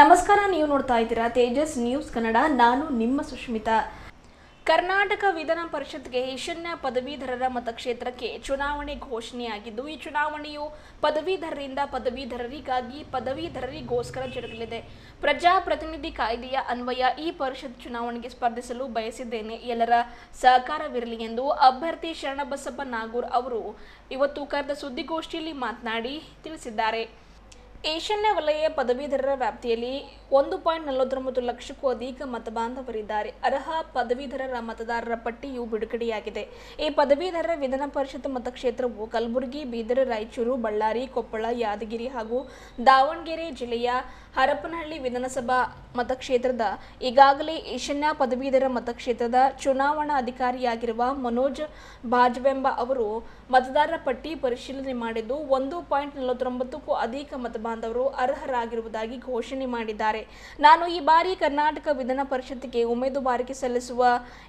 ನಮಸ್ಕಾರ, ನೀವು ನೋಡ್ತಾ ಇದ್ದೀರಾ ತೇಜಸ್ ನ್ಯೂಸ್ ಕನ್ನಡ. ನಾನು ನಿಮ್ಮ ಸುಷ್ಮಿತಾ ಕರ್ನಾಟಕ ವಿಧಾನ ಪರಿಷತ್ಗೆ ಈಶಾನ್ಯ ಪದವೀಧರರ ಮತಕ್ಷೇತ್ರಕ್ಕೆ ಚುನಾವಣೆ ಘೋಷಣೆಯಾಗಿದ್ದು, ಈ ಚುನಾವಣೆಯು ಪದವೀಧರರಿಂದ ಪದವೀಧರರಿಗಾಗಿ ಪದವೀಧರರಿಗೋಸ್ಕರ ಜರುಗಲಿದೆ. ಪ್ರಜಾಪ್ರತಿನಿಧಿ ಕಾಯ್ದೆಯ ಅನ್ವಯ ಈ ಪರಿಷತ್ ಚುನಾವಣೆಗೆ ಸ್ಪರ್ಧಿಸಲು ಬಯಸಿದ್ದೇನೆ. ಎಲ್ಲರ ಸಹಕಾರವಿರಲಿ ಎಂದು ಅಭ್ಯರ್ಥಿ ಶರಣಬಸಪ್ಪ ನಾಗೂರ್ ಅವರು ಇವತ್ತು ಕರೆದ ಸುದ್ದಿಗೋಷ್ಠಿಯಲ್ಲಿ ಮಾತನಾಡಿ ತಿಳಿಸಿದ್ದಾರೆ. ಈಶಾನ್ಯ ವಲಯ ಪದವೀಧರರ ವ್ಯಾಪ್ತಿಯಲ್ಲಿ ಒಂದು ಪಾಯಿಂಟ್ ನಲವತ್ತೊಂಬತ್ತು ಲಕ್ಷಕ್ಕೂ ಅಧಿಕ ಮತಬಾಂಧವರಿದ್ದಾರೆ. ಅರ್ಹ ಪದವೀಧರರ ಮತದಾರರ ಪಟ್ಟಿಯು ಬಿಡುಗಡೆಯಾಗಿದೆ. ಈ ಪದವೀಧರರ ವಿಧಾನ ಪರಿಷತ್ ಮತಕ್ಷೇತ್ರವು ಕಲಬುರಗಿ, ಬೀದರ್, ರಾಯಚೂರು, ಬಳ್ಳಾರಿ, ಕೊಪ್ಪಳ, ಯಾದಗಿರಿ ಹಾಗೂ ದಾವಣಗೆರೆ ಜಿಲ್ಲೆಯ ಹರಪನಹಳ್ಳಿ ವಿಧಾನಸಭಾ ಮತಕ್ಷೇತ್ರದ ಈಗಾಗಲೇ ಈಶಾನ್ಯ ಪದವೀಧರ ಮತಕ್ಷೇತ್ರದ ಚುನಾವಣಾ ಅಧಿಕಾರಿಯಾಗಿರುವ ಮನೋಜ್ ಬಾಜ್ವೆಂಬ ಅವರು ಮತದಾರರ ಪಟ್ಟಿ ಪರಿಶೀಲನೆ ಮಾಡಿದ್ದು ಒಂದು ಪಾಯಿಂಟ್ ನಲವತ್ತೊಂಬತ್ತಕ್ಕೂ ಅಧಿಕ ಮತಬಾಂಧವರು ಅರ್ಹರಾಗಿರುವುದಾಗಿ ಘೋಷಣೆ ಮಾಡಿದ್ದಾರೆ. ನಾನು ಈ ಬಾರಿ ಕರ್ನಾಟಕ ವಿಧಾನ ಪರಿಷತ್ಗೆ ಉಮೇದುವಾರಿಕೆ ಸಲ್ಲಿಸುವ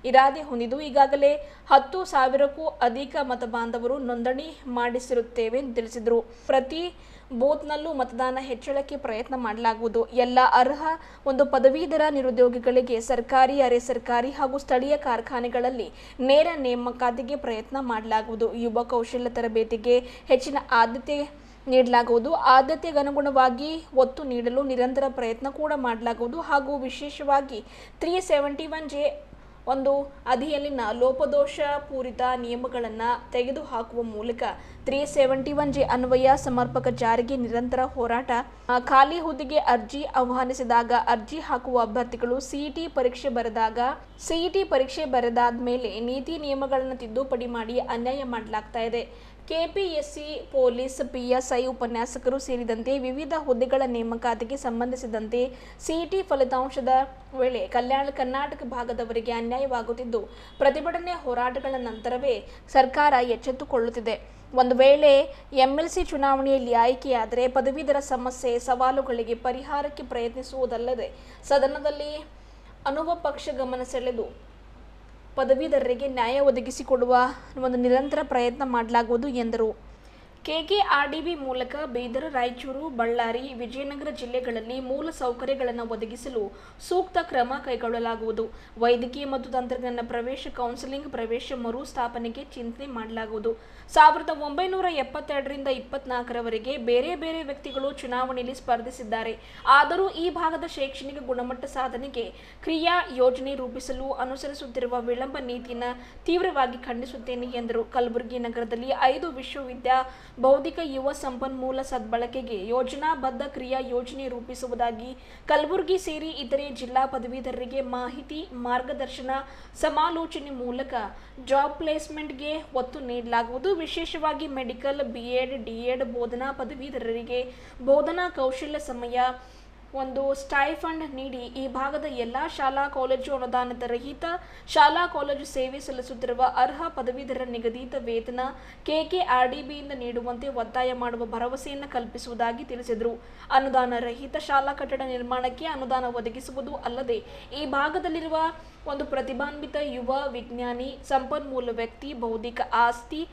ಇರಾದೆ ಹೊಂದಿದ್ದು, ಈಗಾಗಲೇ ಹತ್ತು ಸಾವಿರಕ್ಕೂ ಅಧಿಕ ಮತಬಾಂಧವರು ನೋಂದಣಿ ಮಾಡಿಸಿರುತ್ತೇವೆ ಎಂದು ತಿಳಿಸಿದರು. ಪ್ರತಿ ಬೂತ್ನಲ್ಲೂ ಮತದಾನ ಹೆಚ್ಚಳಕ್ಕೆ ಪ್ರಯತ್ನ ಮಾಡಲಾಗುವುದು. ಎಲ್ಲ ಅರ್ಹ ಒಂದು ಪದವೀಧರ ನಿರುದ್ಯೋಗಿಗಳಿಗೆ ಸರ್ಕಾರಿ, ಅರೆ ಸರ್ಕಾರಿ ಹಾಗೂ ಸ್ಥಳೀಯ ಕಾರ್ಖಾನೆಗಳಲ್ಲಿ ನೇರ ನೇಮಕಾತಿಗೆ ಪ್ರಯತ್ನ ಮಾಡಲಾಗುವುದು. ಯುವ ಕೌಶಲ್ಯ ತರಬೇತಿಗೆ ಹೆಚ್ಚಿನ ಆದ್ಯತೆ ನೀಡಲಾಗುವುದು. ಆದ್ಯತೆಗೆ ಅನುಗುಣವಾಗಿ ಒತ್ತು ನೀಡಲು ನಿರಂತರ ಪ್ರಯತ್ನ ಕೂಡ ಮಾಡಲಾಗುವುದು. ಹಾಗೂ ವಿಶೇಷವಾಗಿ ತ್ರೀ ಸೆವೆಂಟಿ ಒನ್ ಜೆ ಒಂದು ಅಧಿಯಲ್ಲಿನ ಲೋಪದೋಷ ಪೂರಿತ ನಿಯಮಗಳನ್ನು ತೆಗೆದುಹಾಕುವ ಮೂಲಕ ತ್ರೀ ಸೆವೆಂಟಿ ಒನ್ ಜೆ ಅನ್ವಯ ಸಮರ್ಪಕ ಜಾರಿಗೆ ನಿರಂತರ ಹೋರಾಟ ಖಾಲಿ ಹುದ್ದೆಗೆ ಅರ್ಜಿ ಆಹ್ವಾನಿಸಿದಾಗ ಅರ್ಜಿ ಹಾಕುವ ಅಭ್ಯರ್ಥಿಗಳು ಸಿಇಟಿ ಪರೀಕ್ಷೆ ಬರೆದಾಗ ಸಿಇಟಿ ಪರೀಕ್ಷೆ ಬರೆದಾದ ಮೇಲೆ ನೀತಿ ನಿಯಮಗಳನ್ನು ತಿದ್ದುಪಡಿ ಮಾಡಿ ಅನ್ಯಾಯ ಮಾಡಲಾಗ್ತಾ ಇದೆ. ಕೆಪಿಎಸ್ಸಿ ಪೊಲೀಸ್, ಪಿಎಸ್ಐ ಉಪನ್ಯಾಸಕರು ಸೇರಿದಂತೆ ವಿವಿಧ ಹುದ್ದೆಗಳ ನೇಮಕಾತಿಗೆ ಸಂಬಂಧಿಸಿದಂತೆ ಸಿಇಟಿ ಫಲಿತಾಂಶದ ವೇಳೆ ಕಲ್ಯಾಣ ಕರ್ನಾಟಕ ಭಾಗದವರಿಗೆ ಅನ್ಯಾಯವಾಗುತ್ತಿದ್ದು, ಪ್ರತಿಭಟನೆ ಹೋರಾಟಗಳ ನಂತರವೇ ಸರ್ಕಾರ ಎಚ್ಚೆತ್ತುಕೊಳ್ಳುತ್ತಿದೆ. ಒಂದು ವೇಳೆ ಎಂಎಲ್ಸಿ ಚುನಾವಣೆಯಲ್ಲಿ ಆಯ್ಕೆಯಾದರೆ ಪದವೀಧರ ಸಮಸ್ಯೆ, ಸವಾಲುಗಳಿಗೆ ಪರಿಹಾರಕ್ಕೆ ಪ್ರಯತ್ನಿಸುವುದಲ್ಲದೆ ಸದನದಲ್ಲಿ ಅನುವ ಪಕ್ಷ ಗಮನ ಸೆಳೆದು ಪದವೀಧರರಿಗೆ ನ್ಯಾಯ ಒದಗಿಸಿಕೊಡುವ ಒಂದು ನಿರಂತರ ಪ್ರಯತ್ನ ಮಾಡಲಾಗುವುದು ಎಂದರು. ಕೆಕೆಆರ್ಡಿಬಿ ಮೂಲಕ ಬೀದರ್, ರಾಯಚೂರು, ಬಳ್ಳಾರಿ, ವಿಜಯನಗರ ಜಿಲ್ಲೆಗಳಲ್ಲಿ ಮೂಲ ಸೌಕರ್ಯಗಳನ್ನು ಒದಗಿಸಲು ಸೂಕ್ತ ಕ್ರಮ ಕೈಗೊಳ್ಳಲಾಗುವುದು. ವೈದ್ಯಕೀಯ ಮತ್ತು ತಂತ್ರಜ್ಞಾನ ಪ್ರವೇಶ, ಕೌನ್ಸಿಲಿಂಗ್ ಪ್ರವೇಶ ಮರುಸ್ಥಾಪನೆಗೆ ಚಿಂತನೆ ಮಾಡಲಾಗುವುದು. ಸಾವಿರದ ಒಂಬೈನೂರ ಎಪ್ಪತ್ತೆರಡರಿಂದ ಇಪ್ಪತ್ನಾಲ್ಕರವರೆಗೆ ಬೇರೆ ಬೇರೆ ವ್ಯಕ್ತಿಗಳು ಚುನಾವಣೆಯಲ್ಲಿ ಸ್ಪರ್ಧಿಸಿದ್ದಾರೆ. ಆದರೂ ಈ ಭಾಗದ ಶೈಕ್ಷಣಿಕ ಗುಣಮಟ್ಟ ಸಾಧನೆಗೆ ಕ್ರಿಯಾ ಯೋಜನೆ ರೂಪಿಸಲು ಅನುಸರಿಸುತ್ತಿರುವ ವಿಳಂಬ ನೀತಿಯನ್ನು ತೀವ್ರವಾಗಿ ಖಂಡಿಸುತ್ತೇನೆ ಎಂದರು. ಕಲಬುರಗಿ ನಗರದಲ್ಲಿ ಐದು ವಿಶ್ವವಿದ್ಯಾ ಬೌದ್ಧಿಕ ಯುವ ಸಂಪನ್ಮೂಲ ಸದ್ಬಳಕೆಗೆ ಯೋಜನಾಬದ್ಧ ಕ್ರಿಯಾ ಯೋಜನೆ ರೂಪಿಸುವುದಾಗಿ ಕಲಬುರಗಿ ಸೇರಿ ಇತರೆ ಜಿಲ್ಲಾ ಪದವೀಧರರಿಗೆ ಮಾಹಿತಿ, ಮಾರ್ಗದರ್ಶನ, ಸಮಾಲೋಚನೆ ಮೂಲಕ ಜಾಬ್ ಪ್ಲೇಸ್ಮೆಂಟ್ಗೆ ಒತ್ತು ನೀಡಲಾಗುವುದು. ವಿಶೇಷವಾಗಿ ಮೆಡಿಕಲ್ ಬಿಎಡ್ ಡಿಎಡ್ ಬೋಧನಾ ಪದವೀಧರರಿಗೆ ಬೋಧನಾ ಕೌಶಲ್ಯ ಸಮಯ ಒಂದು ಸ್ಟೈಫಂಡ್ ನೀಡಿ ಈ ಭಾಗದ ಎಲ್ಲ ಶಾಲಾ ಕಾಲೇಜು ಅನುದಾನದ ರಹಿತ ಶಾಲಾ ಕಾಲೇಜು ಸೇವೆ ಸಲ್ಲಿಸುತ್ತಿರುವ ಅರ್ಹ ಪದವೀಧರ ನಿಗದಿತ ವೇತನ ಕೆಕೆಆರ್ಡಿಬಿಯಿಂದ ನೀಡುವಂತೆ ಒತ್ತಾಯ ಮಾಡುವ ಭರವಸೆಯನ್ನು ಕಲ್ಪಿಸುವುದಾಗಿ ತಿಳಿಸಿದರು. ಅನುದಾನ ರಹಿತ ಶಾಲಾ ಕಟ್ಟಡ ನಿರ್ಮಾಣಕ್ಕೆ ಅನುದಾನ ಒದಗಿಸುವುದು ಅಲ್ಲದೆ ಈ ಭಾಗದಲ್ಲಿರುವ ಒಂದು ಪ್ರತಿಭಾನ್ವಿತ ಯುವ ವಿಜ್ಞಾನಿ, ಸಂಪನ್ಮೂಲ ವ್ಯಕ್ತಿ, ಬೌದ್ಧಿಕ ಆಸ್ತಿ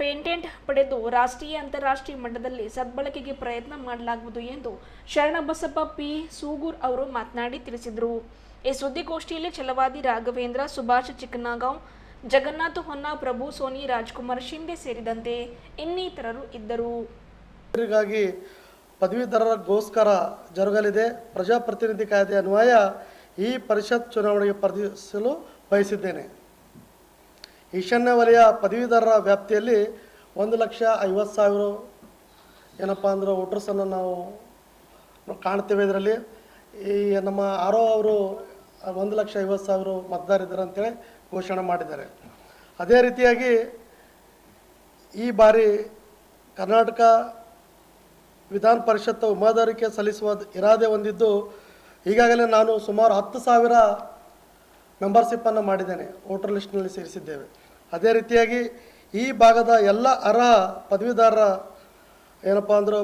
ಪೇಟೆಂಟ್ ಪಡೆದು ರಾಷ್ಟ್ರೀಯ ಅಂತಾರಾಷ್ಟ್ರೀಯ ಮಟ್ಟದಲ್ಲಿ ಸದ್ಬಳಕೆಗೆ ಪ್ರಯತ್ನ ಮಾಡಲಾಗುವುದು ಎಂದು ಶರಣಬಸಪ್ಪ ಪಿ ಸೂಗೂರ್ ಅವರು ಮಾತನಾಡಿ ತಿಳಿಸಿದರು. ಈ ಸುದ್ದಿಗೋಷ್ಠಿಯಲ್ಲಿ ಛಲವಾದಿ ರಾಘವೇಂದ್ರ, ಸುಭಾಷ್ ಚಿಕ್ಕನಗಾಂವ್, ಜಗನ್ನಾಥ ಹೊನ್ನ, ಪ್ರಭು ಸೋನಿ, ರಾಜ್ಕುಮಾರ್ ಶಿಂದೆ ಸೇರಿದಂತೆ ಇನ್ನಿತರರು ಇದ್ದರು. ಇದ್ರಿಗಾಗಿ ಪದವೀಧರರ ಗೋಸ್ಕರ ಜರುಗಲಿದೆ. ಪ್ರಜಾಪ್ರತಿನಿಧಿ ಕಾಯ್ದೆ ಅನ್ವಯ ಈ ಪರಿಷತ್ ಚುನಾವಣೆಗೆ ಸ್ಪರ್ಧಿಸಲು ಬಯಸಿದ್ದೇನೆ. ಈಶಾನ್ಯ ವಲಯ ಪದವೀಧರರ ವ್ಯಾಪ್ತಿಯಲ್ಲಿ ಒಂದು ಲಕ್ಷ ಐವತ್ತು ಸಾವಿರ ಏನಪ್ಪ ಅಂದ್ರೆ ವೋಟರ್ಸನ್ನು ನಾವು ಕಾಣ್ತೇವೆ ಇದರಲ್ಲಿ. ಈ ನಮ್ಮ ಆರೋ ಅವರು ಒಂದು ಲಕ್ಷ ಐವತ್ತು ಸಾವಿರ ಮತದಾರಿದ್ದಾರೆ ಅಂತೇಳಿ ಘೋಷಣೆ ಮಾಡಿದ್ದಾರೆ. ಅದೇ ರೀತಿಯಾಗಿ ಈ ಬಾರಿ ಕರ್ನಾಟಕ ವಿಧಾನ ಪರಿಷತ್ತು ಉಮೇದುವಾರಿಕೆ ಸಲ್ಲಿಸುವ ಇರಾದೆ ಹೊಂದಿದ್ದು ಈಗಾಗಲೇ ನಾನು ಸುಮಾರು ಹತ್ತು ಸಾವಿರ ಮೆಂಬರ್ಶಿಪ್ಪನ್ನು ಮಾಡಿದ್ದೇನೆ ವೋಟರ್ ಲಿಸ್ಟ್ನಲ್ಲಿ ಸೇರಿಸಿದ್ದೇವೆ. ಅದೇ ರೀತಿಯಾಗಿ ಈ ಭಾಗದ ಎಲ್ಲ ಅರ್ಹ ಪದವೀಧರರ ಏನಪ್ಪ ಅಂದ್ರೆ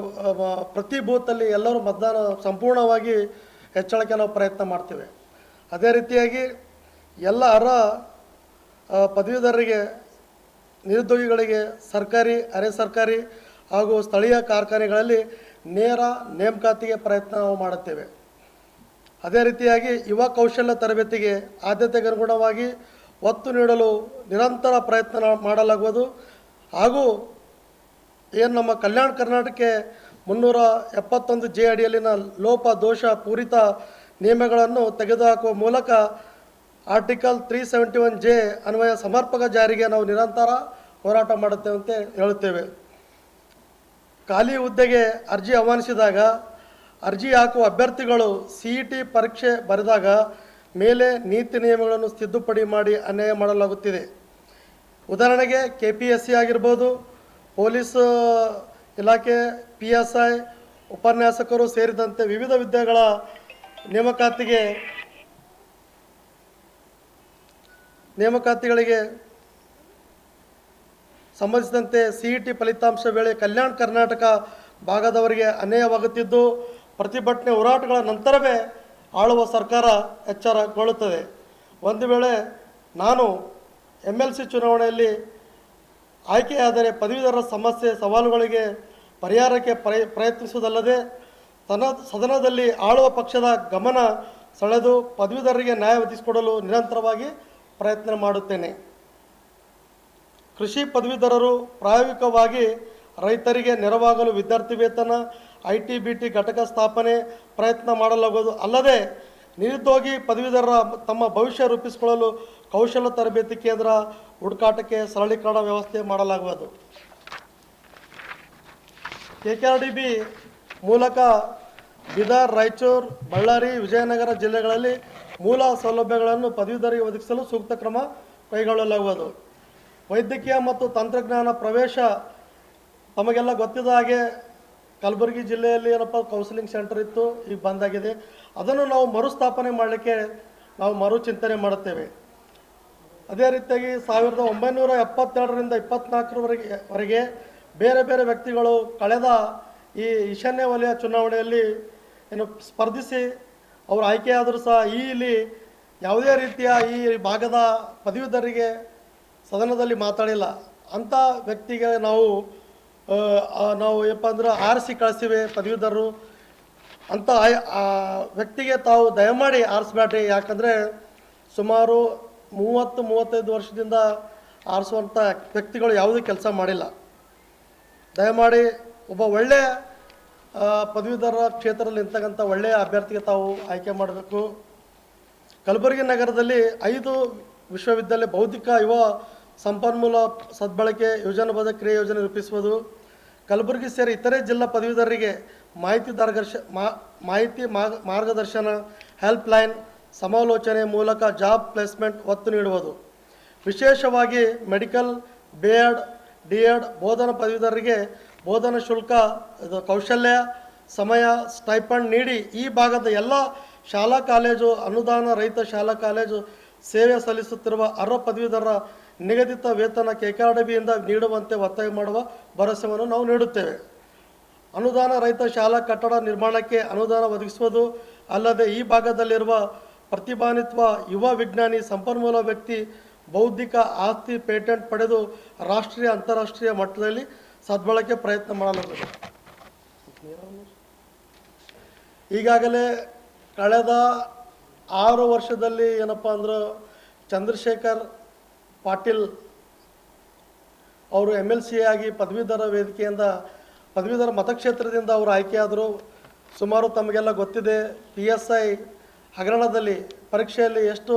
ಪ್ರತಿ ಬೂತಲ್ಲಿ ಎಲ್ಲರೂ ಮತದಾನ ಸಂಪೂರ್ಣವಾಗಿ ಹೆಚ್ಚಳಕ್ಕೆ ನಾವು ಪ್ರಯತ್ನ ಮಾಡ್ತೇವೆ. ಅದೇ ರೀತಿಯಾಗಿ ಎಲ್ಲ ಅಹ್, ಪದವೀಧರರಿಗೆ ನಿರುದ್ಯೋಗಿಗಳಿಗೆ ಸರ್ಕಾರಿ ಅರೆ ಸರ್ಕಾರಿ ಹಾಗೂ ಸ್ಥಳೀಯ ಕಾರ್ಖಾನೆಗಳಲ್ಲಿ ನೇರ ನೇಮಕಾತಿಗೆ ಪ್ರಯತ್ನ ನಾವು ಮಾಡುತ್ತೇವೆ. ಅದೇ ರೀತಿಯಾಗಿ ಯುವ ಕೌಶಲ್ಯ ತರಬೇತಿಗೆ ಆದ್ಯತೆಗೆ ಅನುಗುಣವಾಗಿ ಒತ್ತು ನೀಡಲು ನಿರಂತರ ಪ್ರಯತ್ನ ಮಾಡಲಾಗುವುದು. ಹಾಗೂ ಏನು ನಮ್ಮ ಕಲ್ಯಾಣ ಕರ್ನಾಟಕಕ್ಕೆ ಮುನ್ನೂರ ಎಪ್ಪತ್ತೊಂದು ಜೆ ಅಡಿಯಲ್ಲಿನ ಲೋಪ, ದೋಷ, ಪೂರಿತ ನಿಯಮಗಳನ್ನು ತೆಗೆದುಹಾಕುವ ಮೂಲಕ article three seventy one J ಅನ್ವಯ ಸಮರ್ಪಕ ಜಾರಿಗೆ ನಾವು ನಿರಂತರ ಹೋರಾಟ ಮಾಡುತ್ತೇವೆ ಅಂತ ಹೇಳುತ್ತೇವೆ. ಖಾಲಿ ಹುದ್ದೆಗೆ ಅರ್ಜಿ ಆಹ್ವಾನಿಸಿದಾಗ ಅರ್ಜಿ ಹಾಕುವ ಅಭ್ಯರ್ಥಿಗಳು ಸಿ ಇ ಟಿ ಪರೀಕ್ಷೆ ಬರೆದಾಗ ಮೇಲೆ ನೀತಿ ನಿಯಮಗಳನ್ನು ತಿದ್ದುಪಡಿ ಮಾಡಿ ಅನ್ಯಾಯ ಮಾಡಲಾಗುತ್ತಿದೆ. ಉದಾಹರಣೆಗೆ ಕೆ ಪಿ ಎಸ್ ಸಿ ಆಗಿರ್ಬೋದು, ಪೊಲೀಸ್ ಇಲಾಖೆ, ಪಿ ಎಸ್ ಐ, ಉಪನ್ಯಾಸಕರು ಸೇರಿದಂತೆ ವಿವಿಧ ಹುದ್ದೆಗಳ ನೇಮಕಾತಿಗೆ ನೇಮಕಾತಿಗಳಿಗೆ ಸಂಬಂಧಿಸಿದಂತೆ ಸಿ ಇ ಟಿ ಫಲಿತಾಂಶ ವೇಳೆ ಕಲ್ಯಾಣ ಕರ್ನಾಟಕ ಭಾಗದವರಿಗೆ ಅನ್ಯಾಯವಾಗುತ್ತಿದ್ದು ಪ್ರತಿಭಟನೆ ಹೋರಾಟಗಳ ನಂತರವೇ ಆಳುವ ಸರ್ಕಾರ ಎಚ್ಚರಗೊಳ್ಳುತ್ತದೆ. ಒಂದು ವೇಳೆ ನಾನು ಎಂ ಎಲ್ ಸಿ ಚುನಾವಣೆಯಲ್ಲಿ ಆಯ್ಕೆಯಾದರೆ ಪದವೀಧರರ ಸಮಸ್ಯೆ ಸವಾಲುಗಳಿಗೆ ಪರಿಹಾರಕ್ಕೆ ಪ್ರಯ, ಪ್ರಯತ್ನಿಸುವುದಲ್ಲದೆ ತನ್ನ ಸದನದಲ್ಲಿ ಆಳುವ ಪಕ್ಷದ ಗಮನ ಸೆಳೆದು ಪದವೀಧರರಿಗೆ ನ್ಯಾಯ ಒದಗಿಸಿಕೊಡಲು ನಿರಂತರವಾಗಿ ಪ್ರಯತ್ನ ಮಾಡುತ್ತೇನೆ. ಕೃಷಿ ಪದವೀಧರರು ಪ್ರಾಯೋಗಿಕವಾಗಿ ರೈತರಿಗೆ ನೆರವಾಗಲು ವಿದ್ಯಾರ್ಥಿ ವೇತನ ಐ ಟಿ ಬಿ ಟಿ ಘಟಕ ಸ್ಥಾಪನೆ ಪ್ರಯತ್ನ ಮಾಡಲಾಗುವುದು. ಅಲ್ಲದೆ, ನಿರುದ್ಯೋಗಿ ಪದವೀಧರರ ತಮ್ಮ ಭವಿಷ್ಯ ರೂಪಿಸಿಕೊಳ್ಳಲು ಕೌಶಲ ತರಬೇತಿ ಕೇಂದ್ರ ಹುಡುಕಾಟಕ್ಕೆ ಸರಳೀಕರಣ ವ್ಯವಸ್ಥೆ ಮಾಡಲಾಗುವುದು. K K R D B ಮೂಲಕ ಬೀದರ್, ರಾಯಚೂರು, ಬಳ್ಳಾರಿ, ವಿಜಯನಗರ ಜಿಲ್ಲೆಗಳಲ್ಲಿ ಮೂಲ ಸೌಲಭ್ಯಗಳನ್ನು ಪದವೀಧರಿಗೆ ಒದಗಿಸಲು ಸೂಕ್ತ ಕ್ರಮ ಕೈಗೊಳ್ಳಲಾಗುವುದು. ವೈದ್ಯಕೀಯ ಮತ್ತು ತಂತ್ರಜ್ಞಾನ ಪ್ರವೇಶ ತಮಗೆಲ್ಲ ಗೊತ್ತಿದ್ದ ಹಾಗೆ ಕಲಬುರಗಿ ಜಿಲ್ಲೆಯಲ್ಲಿ ಏನಪ್ಪ ಕೌನ್ಸಿಲಿಂಗ್ ಸೆಂಟರ್ ಇತ್ತು, ಈಗ ಬಂದಾಗಿದೆ. ಅದನ್ನು ನಾವು ಮರುಸ್ಥಾಪನೆ ಮಾಡಲಿಕ್ಕೆ ನಾವು ಮರುಚಿಂತನೆ ಮಾಡುತ್ತೇವೆ. ಅದೇ ರೀತಿಯಾಗಿ ಸಾವಿರದ ಒಂಬೈನೂರ ಎಪ್ಪತ್ತೆರಡರಿಂದ ಇಪ್ಪತ್ನಾಲ್ಕರವರೆಗೆ, ವರೆಗೆ ಬೇರೆ ಬೇರೆ ವ್ಯಕ್ತಿಗಳು ಕಳೆದ ಈ ಈಶಾನ್ಯ ವಲಯ ಚುನಾವಣೆಯಲ್ಲಿ ಏನು ಸ್ಪರ್ಧಿಸಿ ಅವರು ಆಯ್ಕೆಯಾದರೂ ಸಹ ಈ ಇಲ್ಲಿ ಯಾವುದೇ ರೀತಿಯ ಈ ಭಾಗದ ಪದವೀಧರಿಗೆ ಸದನದಲ್ಲಿ ಮಾತಾಡಿಲ್ಲ. ಅಂಥ ವ್ಯಕ್ತಿಗೆ ನಾವು ನಾವು ಏನಪ್ಪ ಅಂದ್ರೆ ಆರಿಸಿ ಕಳಿಸಿವೆ ಪದವೀಧರರು. ಅಂತ ಆ ವ್ಯಕ್ತಿಗೆ ತಾವು ದಯಮಾಡಿ ಆರಿಸ್ಬೇಡ್ರಿ ಯಾಕಂದರೆ ಸುಮಾರು ಮೂವತ್ತು, ಮೂವತ್ತೈದು ವರ್ಷದಿಂದ ಆರಿಸುವಂಥ ವ್ಯಕ್ತಿಗಳು ಯಾವುದೇ ಕೆಲಸ ಮಾಡಿಲ್ಲ. ದಯಮಾಡಿ ಒಬ್ಬ ಒಳ್ಳೆಯ ಪದವೀಧರ ಕ್ಷೇತ್ರದಲ್ಲಿ ನಿಂತಕ್ಕಂಥ ಒಳ್ಳೆಯ ಅಭ್ಯರ್ಥಿಗೆ ತಾವು ಆಯ್ಕೆ ಮಾಡಬೇಕು. ಕಲಬುರಗಿ ನಗರದಲ್ಲಿ ಐದು ವಿಶ್ವವಿದ್ಯಾಲಯ ಬೌದ್ಧಿಕ, ಯುವ ಸಂಪನ್ಮೂಲ ಸದ್ಬಳಕೆ ಯೋಜನಾಬದ್ಧ ಕ್ರಿಯೆ ಯೋಜನೆ ರೂಪಿಸುವುದು, ಕಲಬುರಗಿ ಸೇರಿ ಇತರೆ ಜಿಲ್ಲಾ ಪದವೀಧರರಿಗೆ ಮಾಹಿತಿ ಮಾರ್ಗದರ್ಶ ಮಾ- ಮಾಹಿತಿ ಮಾರ್ಗ- ಮಾರ್ಗದರ್ಶನ ಹೆಲ್ಪ್ ಲೈನ್ ಸಮಾಲೋಚನೆ ಮೂಲಕ ಜಾಬ್ ಪ್ಲೇಸ್ಮೆಂಟ್ ಒತ್ತು ನೀಡುವುದು. ವಿಶೇಷವಾಗಿ medical B Ed D Ed ಬೋಧನಾ ಪದವೀಧರರಿಗೆ ಬೋಧನಾ ಶುಲ್ಕ ಕೌಶಲ್ಯ, ಸಮಯ, ಸ್ಟೈಪಂಡ್ ನೀಡಿ ಈ ಭಾಗದ ಎಲ್ಲ ಶಾಲಾ ಕಾಲೇಜು, ಅನುದಾನ ರಹಿತ ಶಾಲಾ ಕಾಲೇಜು ಸೇವೆ ಸಲ್ಲಿಸುತ್ತಿರುವ ಅರ್ಹ ಪದವೀಧರರ ನಿಗದಿತ ವೇತನ ಕೆಕಾರ್ಡಬಿಯಿಂದ ನೀಡುವಂತೆ ಒತ್ತಾಯ ಮಾಡುವ ಭರವಸೆಯನ್ನು ನಾವು ನೀಡುತ್ತೇವೆ. ಅನುದಾನ ರಹಿತ ಶಾಲಾ ಕಟ್ಟಡ ನಿರ್ಮಾಣಕ್ಕೆ ಅನುದಾನ ಒದಗಿಸುವುದು ಅಲ್ಲದೆ ಈ ಭಾಗದಲ್ಲಿರುವ ಪ್ರತಿಭಾನ್ವಿತ್ವ ಯುವ ವಿಜ್ಞಾನಿ ಸಂಪನ್ಮೂಲ ವ್ಯಕ್ತಿ ಬೌದ್ಧಿಕ ಆಸ್ತಿ ಪೇಟೆಂಟ್ ಪಡೆದು ರಾಷ್ಟ್ರೀಯ ಅಂತಾರಾಷ್ಟ್ರೀಯ ಮಟ್ಟದಲ್ಲಿ ಸದ್ಬಳಕೆ ಪ್ರಯತ್ನ ಮಾಡಲಾಗುತ್ತದೆ ಈಗಾಗಲೇ ಕಳೆದ ಆರು ವರ್ಷದಲ್ಲಿ ಏನಪ್ಪ ಅಂದ್ರೆ ಚಂದ್ರಶೇಖರ್ ಪಾಟೀಲ್ ಅವರು ಎಂ ಎಲ್ ಸಿ ಆಗಿ ಪದವೀಧರ ವೇದಿಕೆಯಿಂದ, ಪದವೀಧರ ಮತಕ್ಷೇತ್ರದಿಂದ ಅವರು ಆಯ್ಕೆಯಾದರು. ಸುಮಾರು ತಮಗೆಲ್ಲ ಗೊತ್ತಿದೆ ಪಿ ಎಸ್ ಐ ಹಗರಣದಲ್ಲಿ ಪರೀಕ್ಷೆಯಲ್ಲಿ ಎಷ್ಟು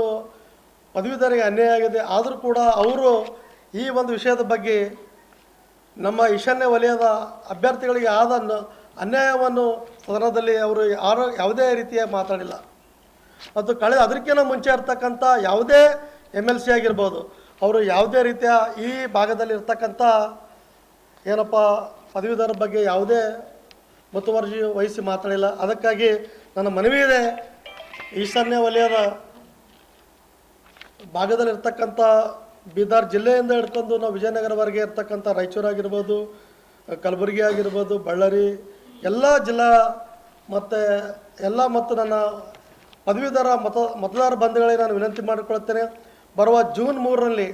ಪದವೀಧರಿಗೆ ಅನ್ಯಾಯ ಆಗಿದೆ. ಆದರೂ ಕೂಡ ಅವರು ಈ ಒಂದು ವಿಷಯದ ಬಗ್ಗೆ ನಮ್ಮ ಈಶಾನ್ಯ ವಲಯದ ಅಭ್ಯರ್ಥಿಗಳಿಗೆ ಆದ ಅನ್ಯಾಯವನ್ನು ಸದನದಲ್ಲಿ ಅವರು ಯಾರು, ಯಾವುದೇ ರೀತಿಯ ಮಾತಾಡಿಲ್ಲ. ಮತ್ತು ಕಳೆದ ಅದಕ್ಕಿಂತ ಮುಂಚೆ ಇರ್ತಕ್ಕಂಥ ಯಾವುದೇ ಎಂ ಎಲ್ ಸಿ ಆಗಿರ್ಬೋದು ಅವರು ಯಾವುದೇ ರೀತಿಯ ಈ ಭಾಗದಲ್ಲಿ ಇರ್ತಕ್ಕಂಥ ಏನಪ್ಪ ಪದವೀಧರ ಬಗ್ಗೆ ಯಾವುದೇ ಮುತುವರ್ಜಿ ವಹಿಸಿ ಮಾತಾಡಿಲ್ಲ. ಅದಕ್ಕಾಗಿ ನನ್ನ ಮನವಿ ಇದೆ. ಈಶಾನ್ಯ ವಲಯದ ಭಾಗದಲ್ಲಿರ್ತಕ್ಕಂಥ ಬೀದರ್ ಜಿಲ್ಲೆಯಿಂದ ಹಿಡ್ಕೊಂಡು ನಾವು ವಿಜಯನಗರವರೆಗೆ ಇರ್ತಕ್ಕಂಥ ರಾಯಚೂರು ಆಗಿರ್ಬೋದು, ಕಲಬುರಗಿ ಆಗಿರ್ಬೋದು, ಬಳ್ಳಾರಿ ಎಲ್ಲ ಜಿಲ್ಲಾ ಮತ್ತು ಎಲ್ಲ ಮತ್ತು ನನ್ನ ಪದವೀಧರ ಮತ ಮತದಾರ ಬಂಧುಗಳಿಗೆ ನಾನು ವಿನಂತಿ ಮಾಡಿಕೊಳ್ಳುತ್ತೇನೆ ಬರುವ ಜೂನ್ ಮೂರರಲ್ಲಿ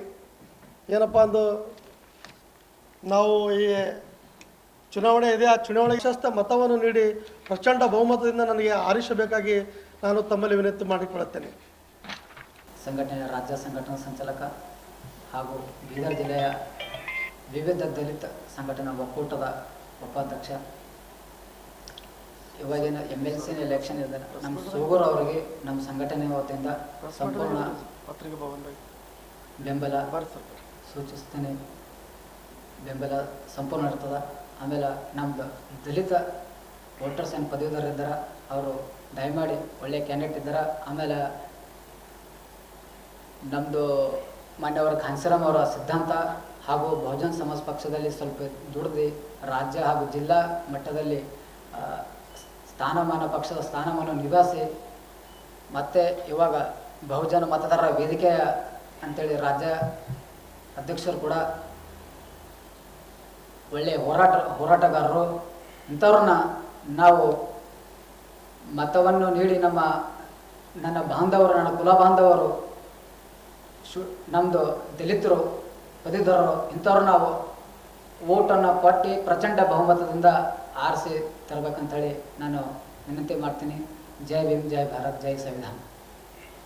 ಏನಪ್ಪ ಅಂದು ನಾವು ಈ ಚುನಾವಣೆ ಇದೆ, ಆ ಚುನಾವಣೆ ವಿಶ್ವಸ್ತ ಮತವನ್ನು ನೀಡಿ ಪ್ರಚಂಡ ಬಹುಮತದಿಂದ ನನಗೆ ಆರಿಸಬೇಕಾಗಿ ನಾನು ತಮ್ಮಲ್ಲಿ ವಿನಂತಿ ಮಾಡಿಕೊಳ್ಳುತ್ತೇನೆ. ಸಂಘಟನೆಯ ರಾಜ್ಯ ಸಂಘಟನಾ ಸಂಚಾಲಕ ಹಾಗೂ ಬೀದರ್ ಜಿಲ್ಲೆಯ ವಿವಿಧ ದಲಿತ ಸಂಘಟನಾ ಒಕ್ಕೂಟದ ಉಪಾಧ್ಯಕ್ಷ. ಇವಾಗಿನ ಎಂ ಎಲ್ ಸಿ ಎಲೆಕ್ಷನ್ ಇದೆ ನಮ್ಮ ಸೂಗೂರು ಅವರಿಗೆ ನಮ್ಮ ಸಂಘಟನೆ ವತಿಯಿಂದ ಸಂಪೂರ್ಣ ಪತ್ರಿಕೆ ಭವನದಾಗ. ಬೆಂಬಲ ಭಾರತ ಸರ್. ಸೂಚಿಸ್ತೇನೆ. ಬೆಂಬಲ ಸಂಪೂರ್ಣ ಇರ್ತದೆ. ಆಮೇಲೆ ನಮ್ದು ದಲಿತ ವೋಟರ್ಸ್ ಏನು ಪದವೀಧರ ಇದ್ದಾರೆ ಅವರು ದಯಮಾಡಿ ಒಳ್ಳೆ ಕ್ಯಾಂಡಿಡೇಟ್ ಇದ್ದಾರೆ. ಆಮೇಲೆ ನಮ್ಮದು ಮಾನ್ಯವರ ಖಾನ್ಸಿರಾಮ್ ಅವರ ಸಿದ್ಧಾಂತ ಹಾಗೂ ಬಹುಜನ್ ಸಮಾಜ ಪಕ್ಷದಲ್ಲಿ ಸ್ವಲ್ಪ ದುಡ್ದು ರಾಜ್ಯ ಹಾಗೂ ಜಿಲ್ಲಾ ಮಟ್ಟದಲ್ಲಿ ಸ್ಥಾನಮಾನ ಪಕ್ಷದ ಸ್ಥಾನಮಾನ ನಿಭಾಯಿಸಿ ಮತ್ತು ಇವಾಗ ಬಹುಜನ ಮತದಾರರ ವೇದಿಕೆ ಅಂತೇಳಿ ರಾಜ್ಯ ಅಧ್ಯಕ್ಷರು ಕೂಡ ಒಳ್ಳೆಯ ಹೋರಾಟ, ಹೋರಾಟಗಾರರು. ಇಂಥವ್ರನ್ನ ನಾವು ಮತವನ್ನು ನೀಡಿ ನಮ್ಮ, ನನ್ನ ಬಾಂಧವರು, ನನ್ನ ಕುಲ ಬಾಂಧವರು, ಶು ನಮ್ಮದು ದಲಿತರು ಪದವೀಧರರು ಇಂಥವ್ರು ನಾವು ಓಟನ್ನು ಕೊಟ್ಟು ಪ್ರಚಂಡ ಬಹುಮತದಿಂದ ಆರಿಸಿ ತರಬೇಕಂತೇಳಿ ನಾನು ವಿನಂತಿ ಮಾಡ್ತೀನಿ. ಜೈ ಭೀಮ್, ಜೈ ಭಾರತ್, ಜೈ ಸಂವಿಧಾನ.